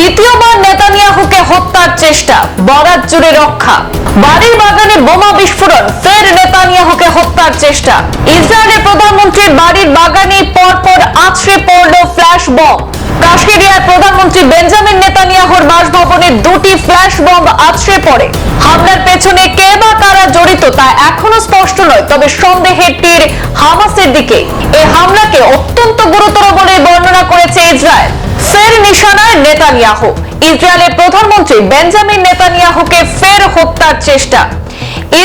দ্বিতীয়বার নেতানিয়াহুকে হত্যার চেষ্টা, বরাত জুড়ে রক্ষা। বাড়ির বাগানে বোমা বিস্ফোরণ, ফের নেতানিয়াহুকে হত্যার চেষ্টা। ইসরায়েলের প্রধানমন্ত্রীর বাড়ির বাগানে পরপর আছড়ে পড়ল ফ্ল্যাশ বম। কাশ্মীরিয়ার প্রধানমন্ত্রী বেঞ্জামিন নেতানিয়াহুর বাসভবনে দুটি ফ্ল্যাশ বম আছড়ে পড়ে। হামলার পেছনে কে বা কারা জড়িত তা এখনও স্পষ্ট নয়, তবে সন্দেহের তীর হামাসের দিকে। এই হামলাকে অত্যন্ত গুরুতর বলে বর্ণনা করেছে ইসরায়েল। ফের নিশানায় নেতানিয়াহু। ইসরায়েলের প্রধানমন্ত্রী বেঞ্জামিন নেতানিয়াহুকে ফের হত্যার চেষ্টা।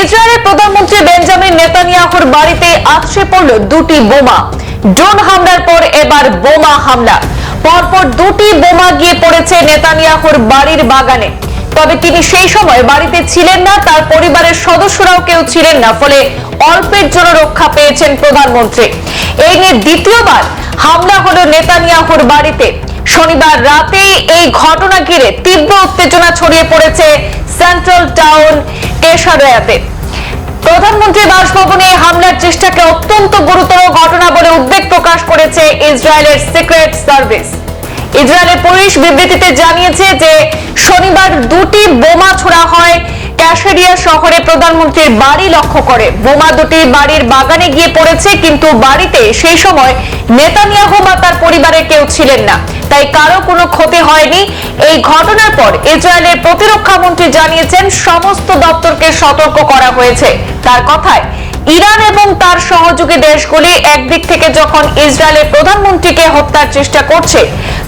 ইসরায়েলের প্রধানমন্ত্রী বেঞ্জামিন নেতানিয়াহুর বাড়িতে আছড়ে পড়ল দুটি বোমা। ড্রোন হামলার পর এবার বোমা হামলা। পরপর দুটি বোমা গিয়ে পড়েছে নেতানিয়াহুর বাড়ির বাগানে। তবে তিনি সেই সময় বাড়িতে ছিলেন না, তার পরিবারের সদস্যরাও কেউ ছিলেন না, ফলে অল্পের জন্য রক্ষা পেয়েছেন প্রধানমন্ত্রী। এই নিয়ে দ্বিতীয়বার হামলা হলো নেতানিয়াহুর বাড়িতে। শনিবার রাতে এই ঘটনা ঘিরে তীব্র উত্তেজনা ছড়িয়ে পড়েছে সেন্ট্রাল টাউন কেশারয়াতে প্রধানমন্ত্রী বাসভবনে হামলার চেষ্টাকে অত্যন্ত গুরুতর ঘটনা বলে উদ্বেগ প্রকাশ করেছে ইসরায়েলের সিক্রেট সার্ভিস ইসরায়েলের পুলিশ বিবৃতিতে জানিয়েছে যে, শনিবার দুটি বোমা ছোড়া হয় ক্যাশেরিয়া শহরে প্রধানমন্ত্রীর বাড়ি লক্ষ্য করে। বোমা দুটি বাড়ির বাগানে গিয়ে পড়েছে, কিন্তু বাড়িতে সেই সময় নেতানিয়াহু বা তার পরিবারের কেউ ছিলেন না। তাই কারও কোনো ক্ষতি হয়নি। এই ঘটনার পর ইসরায়েলের প্রতিরক্ষা মন্ত্রী জানিয়েছেন, সমস্ত দপ্তরকে সতর্ক করা হয়েছে। তার কথায়, ইরান এবং তার সহযোগী দেশগুলি একদিক থেকে যখন ইসরায়েলের প্রধানমন্ত্রীকে হত্যার চেষ্টা করছে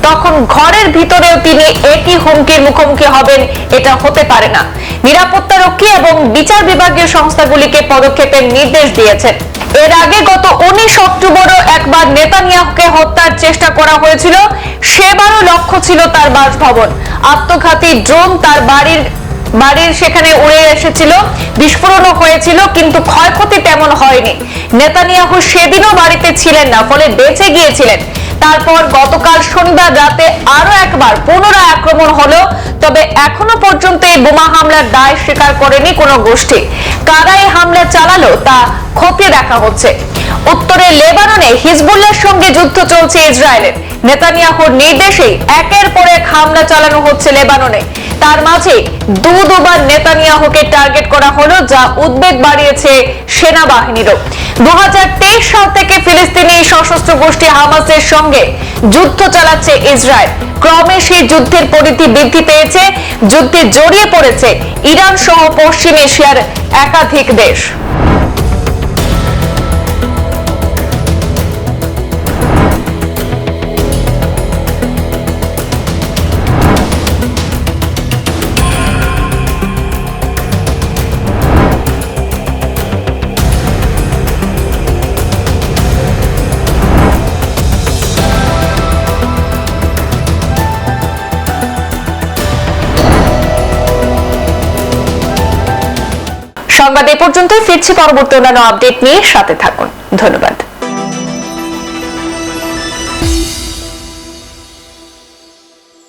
তখন ঘরের ভিতরেও তিনি একই হুমকির মুখোমুখি হবেন, এটা হতে পারে না। নিরাপত্তা রক্ষী এবং বিচার বিভাগীয় সংস্থাগুলিকে পদক্ষেপের নির্দেশ দিয়েছেন। এর আগে গত উনিশ অক্টোবরও একবার নেতানিয়াহুকে হত্যার চেষ্টা করা হয়েছিল, সেবারও লক্ষ্য ছিল তার বাসভবন। আত্মঘাতী ড্রোন তার বাড়ির বাড়ির সেখানে উড়ে এসেছিল বিস্ফোরণও হয়েছিল, কিন্তু ক্ষয়ক্ষতি তেমন হয়নি। নেতানিয়াহু সেদিনও বাড়িতে ছিলেন না, ফলে বেঁচে গিয়েছিলেন। তারপর গতকাল শনিবার রাতে আরও একবার পুনরায় আক্রমণ হলো, তবে এখনও পর্যন্ত এই বোমা হামলার দায় স্বীকার করেনি কোনো গোষ্ঠী। কারা এই হামলা চালালো তা খতিয়ে দেখা হচ্ছে। উত্তরে লেবাননে হিজবুল্লার সঙ্গে যুদ্ধ চলছে ইসরায়েলের। নেতানিয়াহুর নির্দেশেই একের পর এক হামলা চালানো হচ্ছে লেবাননে। তার মাঝে দু দুবার নেতানিয়াহুকে টার্গেট করা হলো, যা উদ্বেগ বাড়িয়েছে সেনাবাহিনীরও। দু হাজার তেইশ সাল থেকে ফিলিস্তিনি সশস্ত্র গোষ্ঠী হামাসের সঙ্গে যুদ্ধ চালাচ্ছে ইসরায়েল। ক্রমে সেই যুদ্ধের পরিধি বৃদ্ধি পেয়েছে, যুদ্ধে জড়িয়ে পড়েছে ইরান সহ পশ্চিম এশিয়ার একাধিক দেশ। সংবাদ এ পর্যন্তই ফিরছি পরবর্তী অন্যান্য আপডেট নিয়ে। সাথে থাকুন। ধন্যবাদ।